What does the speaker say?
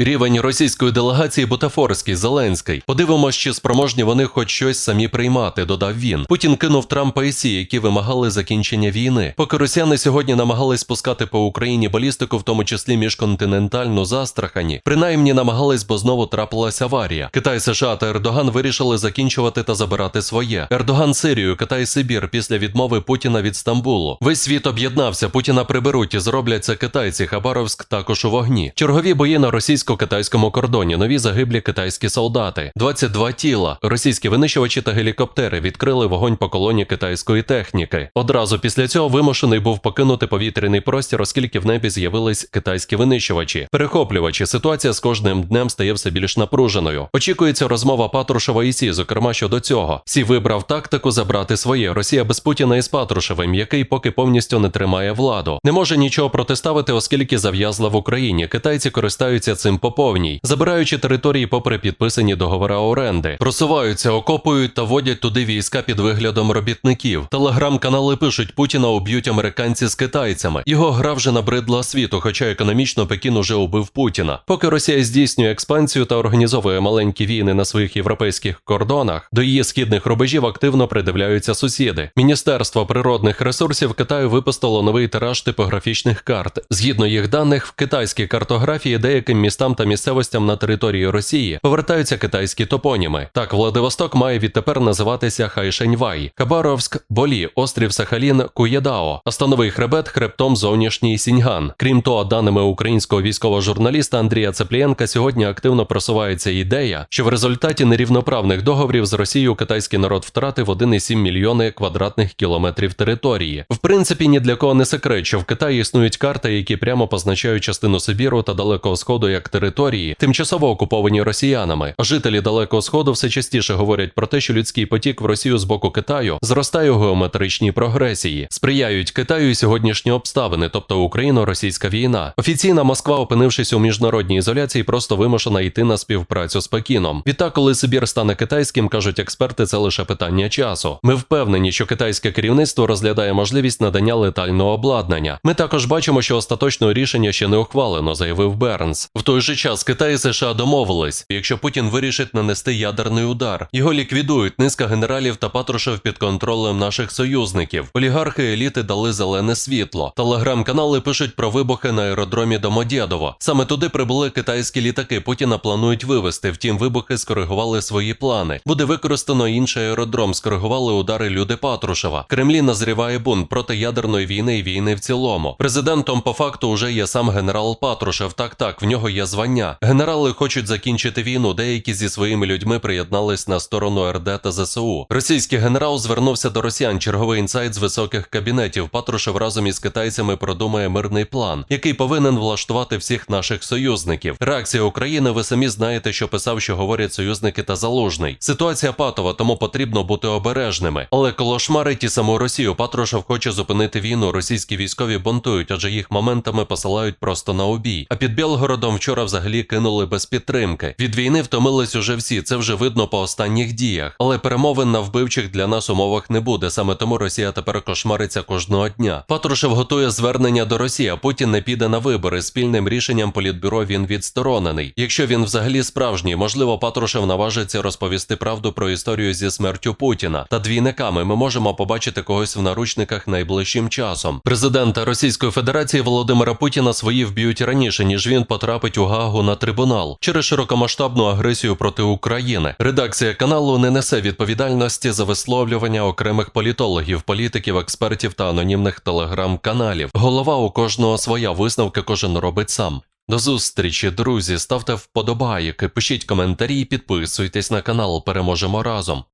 Рівень російської делегації бутафорський, Зеленський. Подивимось, чи спроможні вони хоч щось самі приймати, додав він. Путін кинув Трампа і Сі, які вимагали закінчення війни. Поки росіяни сьогодні намагались спускати по Україні балістику, в тому числі міжконтинентальну з Астрахані, принаймні намагались, бо знову трапилася аварія. Китай, США та Ердоган вирішили закінчувати та забирати своє. Ердоган Сирію, Китай Сибір після відмови Путіна від Стамбулу. Весь світ об'єднався. Путіна приберуть і зроблять це китайці. Хабаровськ також у вогні. Чергові бої на російсько-китайському кордоні. Нові загиблі китайські солдати. 22 тіла. Російські винищувачі та гелікоптери відкрили вогонь по колоні китайської техніки. Одразу після цього вимушений був покинути повітряний простір, оскільки в небі з'явились китайські винищувачі. Перехоплювачі. Ситуація з кожним днем стає все більш напруженою. Очікується розмова Патрушева і Сі, зокрема щодо цього. Сі вибрав тактику забрати своє. Росія без Путіна із Патрушевим, який поки повністю не тримає владу. Не може нічого протиставити, оскільки зав'язла в Україні. Китайці користаються цим по повній, забираючи території попри підписані договори оренди, просуваються, окопують та водять туди війська під виглядом робітників. Телеграм-канали пишуть, Путіна уб'ють американці з китайцями. Його гра вже набридла світу, хоча економічно Пекін уже убив Путіна. Поки Росія здійснює експансію та організовує маленькі війни на своїх європейських кордонах, до її східних рубежів активно придивляються сусіди. Міністерство природних ресурсів Китаю випустило новий тираж типографічних карт. Згідно їх даних, в китайській картографії деяким містам та місцевостям на території Росії повертаються китайські топоніми. Так, Владивосток має відтепер називатися Хайшеньвай, Хабаровськ, Болі, острів Сахалін, Куєдао, Остановий хребет хребтом зовнішній Сіньган. Крім того, даними українського військового журналіста Андрія Цеплієнка, сьогодні активно просувається ідея, що в результаті нерівноправних договорів з Росією китайський народ втратив 1,7 мільйони квадратних кілометрів території. В принципі, ні для кого не секрет, що в Китаї існують карти, які прямо позначають частину Сибіру та Далекого Сходу як території, тимчасово окуповані росіянами. Жителі Далекого Сходу все частіше говорять про те, що людський потік в Росію з боку Китаю зростає у геометричній прогресії, сприяють Китаю і сьогоднішні обставини, тобто Україно-російська війна. Офіційна Москва, опинившись у міжнародній ізоляції, просто вимушена йти на співпрацю з Пекіном. Відтак, коли Сибір стане китайським, кажуть експерти, це лише питання часу. Ми впевнені, що китайське керівництво розглядає можливість надання летального обладнання. Ми також бачимо, що остаточного рішення ще не ухвалено, заявив Бернс. В той же час Китай і США домовились, якщо Путін вирішить нанести ядерний удар, його ліквідують низка генералів та Патрушев під контролем наших союзників. Олігархи еліти дали зелене світло. Телеграм-канали пишуть про вибухи на аеродромі Домодєдово. Саме туди прибули китайські літаки. Путіна планують вивести. Втім, вибухи скоригували свої плани. Буде використано інший аеродром. Скоригували удари люди Патрушева. Кремлі назріває бунт проти ядерної війни і війни в цілому. Президентом по факту уже є сам генерал Патрушев. Так, так, в нього є звання. Генерали хочуть закінчити війну. Деякі зі своїми людьми приєднались на сторону РД та ЗСУ. Російський генерал звернувся до росіян. Черговий інсайт з високих кабінетів. Патрушев разом із китайцями продумає мирний план, який повинен влаштувати всіх наших союзників. Реакція України, ви самі знаєте, що писав, що говорять союзники та залужний. Ситуація патова, тому потрібно бути обережними. Але колошмарить і саму Росію. Патрушев хоче зупинити війну. Російські військові бунтують, адже їх моментами посилають просто на обій. А під Білгородом вчора взагалі кинули без підтримки. Від війни втомились уже всі. Це вже видно по останніх діях. Але перемовин на вбивчих для нас умовах не буде. Саме тому Росія тепер кошмариться кожного дня. Патрушев готує звернення до Росії. а Путін не піде на вибори. Спільним рішенням політбюро він відсторонений. Якщо він взагалі справжній, можливо, Патрушев наважиться розповісти правду про історію зі смертю Путіна та двійниками. Ми можемо побачити когось в наручниках найближчим часом. Президента Російської Федерації Володимира Путіна свої вб'ють раніше, ніж він потрапить у Гагу на трибунал через широкомасштабну агресію проти України. Редакція каналу не несе відповідальності за висловлювання окремих політологів, політиків, експертів та анонімних телеграм-каналів. Голова у кожного своя висновки кожен робить сам. До зустрічі, друзі. Ставте вподобайки, пишіть коментарі, підписуйтесь на канал. Переможемо разом.